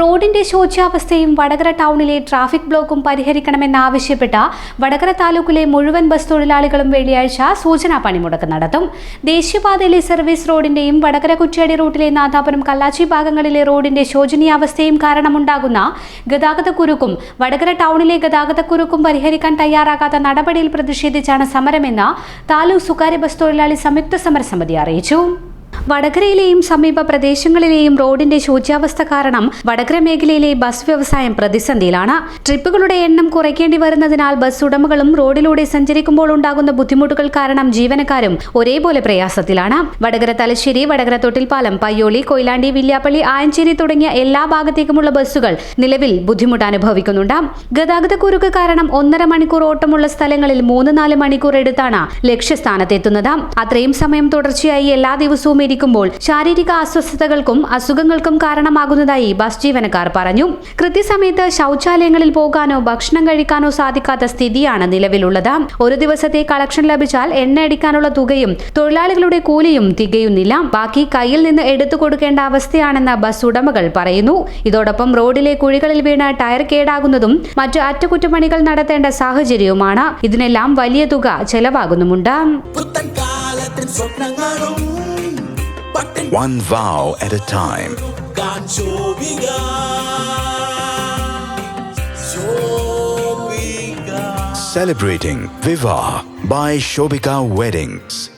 റോഡിന്റെ ശോച്യാവസ്ഥയും വടകര ടൗണിലെ ട്രാഫിക് ബ്ലോക്കും പരിഹരിക്കണമെന്നാവശ്യപ്പെട്ട വടകര താലൂക്കിലെ മുഴുവൻ ബസ് തൊഴിലാളികളും വെള്ളിയാഴ്ച സൂചനാ പണിമുടക്ക് നടത്തും. ദേശീയപാതയിലെ സർവീസ് റോഡിന്റെയും വടകര കുറ്റ്യാടി റൂട്ടിലെ നാദാപുരം കല്ലാച്ചി ഭാഗങ്ങളിലെ റോഡിന്റെ ശോചനീയാവസ്ഥയും കാരണമുണ്ടാകുന്ന ഗതാഗതക്കുരുക്കും വടകര ടൗണിലെ ഗതാഗതക്കുരുക്കും പരിഹരിക്കാൻ തയ്യാറാകാത്ത നടപടിയിൽ പ്രതിഷേധിച്ചാണ് സമരമെന്ന് താലൂക്ക് സ്വകാര്യ ബസ് തൊഴിലാളി സംയുക്ത സമരസമിതി അറിയിച്ചു. വടകരയിലെയും സമീപ പ്രദേശങ്ങളിലെയും റോഡിന്റെ ശോച്യാവസ്ഥ കാരണം വടകര മേഖലയിലെ ബസ് വ്യവസായം പ്രതിസന്ധിയിലാണ്. ട്രിപ്പുകളുടെ എണ്ണം കുറയ്ക്കേണ്ടി വരുന്നതിനാൽ ബസ് ഉടമകളും റോഡിലൂടെ സഞ്ചരിക്കുമ്പോൾ ഉണ്ടാകുന്ന ബുദ്ധിമുട്ടുകൾ കാരണം ജീവനക്കാരും ഒരേപോലെ പ്രയാസത്തിലാണ്. വടകര തലശ്ശേരി വടകര തൊട്ടിൽപ്പാലം പയ്യോളി കൊയിലാണ്ടി വില്യാപ്പള്ളി ആയഞ്ചേരി തുടങ്ങിയ എല്ലാ ഭാഗത്തേക്കുമുള്ള ബസ്സുകൾ നിലവിൽ ബുദ്ധിമുട്ട് അനുഭവിക്കുന്നുണ്ട് ഗതാഗതക്കുരുക്ക് കാരണം ഒന്നര മണിക്കൂർ ഓട്ടമുള്ള സ്ഥലങ്ങളിൽ മൂന്ന് നാല് മണിക്കൂർ എടുത്താണ് ലക്ഷ്യസ്ഥാനത്തെത്തുന്നത്. അത്രയും സമയം തുടർച്ചയായി എല്ലാ ദിവസവും ഇരിക്കുമ്പോൾ ശാരീരിക അസ്വസ്ഥതകൾക്കും അസുഖങ്ങൾക്കും കാരണമാകുന്നതായി ബസ് ജീവനക്കാർ പറഞ്ഞു. കൃത്യസമയത്ത് ശൗചാലയങ്ങളിൽ പോകാനോ ഭക്ഷണം കഴിക്കാനോ സാധിക്കാത്ത സ്ഥിതിയാണ് നിലവിലുള്ളത്. ഒരു ദിവസത്തെ കളക്ഷൻ ലഭിച്ചാൽ എണ്ണ അടിക്കാനുള്ള തുകയും തൊഴിലാളികളുടെ കൂലിയും തികയുന്നില്ല. ബാക്കി കയ്യിൽ നിന്ന് എടുത്തു കൊടുക്കേണ്ട അവസ്ഥയാണെന്ന് ബസ് ഉടമകൾ പറയുന്നു. ഇതോടൊപ്പം റോഡിലെ കുഴികളിൽ വീണ് ടയർ കേടാകുന്നതും മറ്റ് അറ്റകുറ്റപ്പണികൾ നടത്തേണ്ട സാഹചര്യവുമാണ്. ഇതിനെല്ലാം വലിയ തുക ചെലവാകുന്നുമുണ്ട്. സ്വപ്നങ്ങളും one vow at a time. Celebrating Viva by Shobika Weddings.